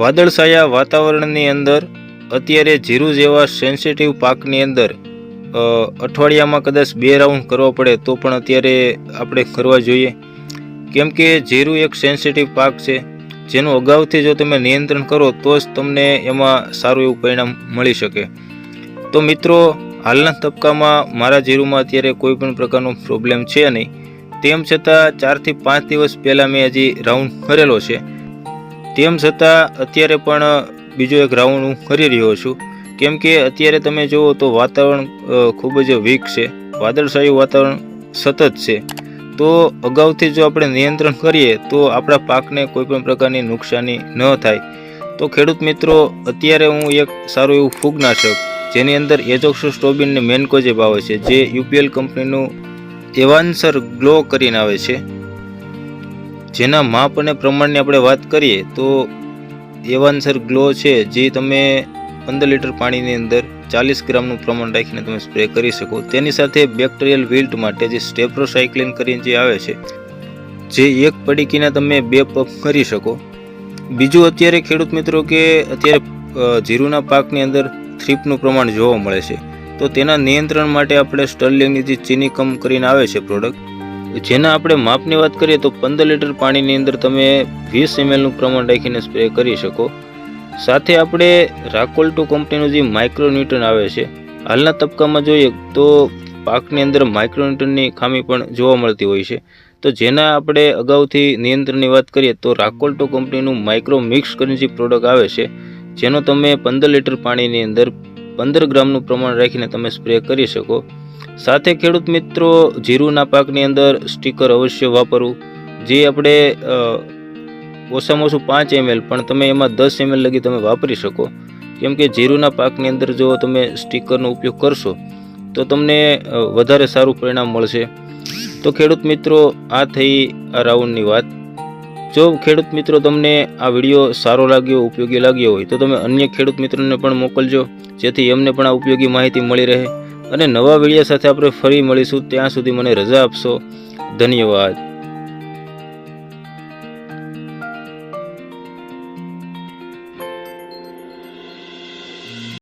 વાદળછાયા વાતાવરણની અંદર અત્યારે જીરું જેવા સેન્સિટિવ પાકની અંદર અઠવાડિયામાં કદાચ બે રાઉન્ડ કરવો પડે તો પણ અત્યારે આપણે કરવા જોઈએ. કેમ કે જીરું એક સેન્સિટિવ પાક છે, જેનું અગાઉથી જો તમે નિયંત્રણ કરો તો જ તમને એમાં સારું એવું પરિણામ મળી શકે. તો મિત્રો, હાલના તબક્કામાં મારા જીરુમાં અત્યારે કોઈ પણ પ્રકારનો પ્રોબ્લેમ છે નહીં. તેમ છતાં ચારથી પાંચ દિવસ પહેલાં મેં હજી રાઉન્ડ કરેલો છે. તેમ છતાં અત્યારે પણ બીજો એક રાઉન્ડ હું કરી રહ્યો છું. કેમ કે અત્યારે તમે જુઓ તો વાતાવરણ ખૂબ જ વીક છે. વાદળશાયું વાતાવરણ સતત છે. તો અગાઉથી જો આપણે નિયંત્રણ કરીએ તો આપણા પાકને કોઈપણ પ્રકારની નુકસાની ન થાય. તો ખેડૂત મિત્રો, અત્યારે હું એક સારું એવું ફૂગનાશક, જેની અંદર એજોક્સોસ્ટોબિનને મેનકોજેબ આવે છે, જે યુપીએલ કંપનીનું એવાન્સર ગ્લો કરીને આવે છે. જેના માપ અને પ્રમાણની આપણે વાત કરીએ તો એવાન્સર ગ્લો છે, જે તમે પંદર લીટર પાણીની અંદર ચાલીસ ગ્રામનું પ્રમાણ રાખીને તમે સ્પ્રે કરી શકો. તેની સાથે બેક્ટેરિયલ વિલ્ટ માટે જે સ્ટેપ્રોસાયક્લિન કરીને જે આવે છે, જે એક પડીકીના તમે બે પપ કરી શકો. બીજું અત્યારે ખેડૂત મિત્રો કે અત્યારે જીરુના પાકની અંદર થ્રીપનું પ્રમાણ જોવા મળે છે. તો તેના નિયંત્રણ માટે આપણે સ્ટર્લિંગની જે ચીની કમ કરીને આવે છે પ્રોડક્ટ જેના આપણે માપની વાત કરીએ તો પંદર લીટર પાણીની અંદર તમે વીસ એમએલનું પ્રમાણ રાખીને સ્પ્રે કરી શકો. સાથે આપણે રાકોલ ટુ કંપનીનું જે માઇક્રોન્યુટન આવે છે, હાલના તબક્કામાં જોઈએ તો પાકની અંદર માઇક્રોન્યુટનની ખામી પણ જોવા મળતી હોય છે. તો જેના આપણે અગાઉથી નિયંત્રણની વાત કરીએ તો રાકોલ ટુ કંપનીનું માઇક્રો મિક્સ કરીને જે પ્રોડક્ટ આવે છે, જેનો તમે પંદર લીટર પાણીની અંદર પંદર ગ્રામનું પ્રમાણ રાખીને તમે સ્પ્રે કરી શકો. સાથે ખેડૂત મિત્રો, જીરુના પાકની અંદર સ્ટીકર અવશ્ય વાપરવું. જે આપણે ઓછામાં ઓછું પાંચ એમએલ પણ તમે એમાં દસ એમએલ લગી તમે વાપરી શકો. કેમ કે જીરુના પાકની અંદર જો તમે સ્ટીકરનો ઉપયોગ કરશો, તો તમને વધારે સારું પરિણામ મળશે. તો ખેડૂત મિત્રો, આ થઈ આ રાઉન્ડની વાત. જો ખેડૂત મિત્રો તમને આ વીડિયો સારો લાગ્યો, ઉપયોગી લાગ્યો હોય, તો તમે અન્ય ખેડૂત મિત્રોને પણ મોકલજો, જેથી એમને પણ આ ઉપયોગી માહિતી મળી રહે. અને નવા વીડિયો સાથે આપણે ફરી મળીશું. ત્યાં સુધી મને રજા આપશો. ધન્યવાદ.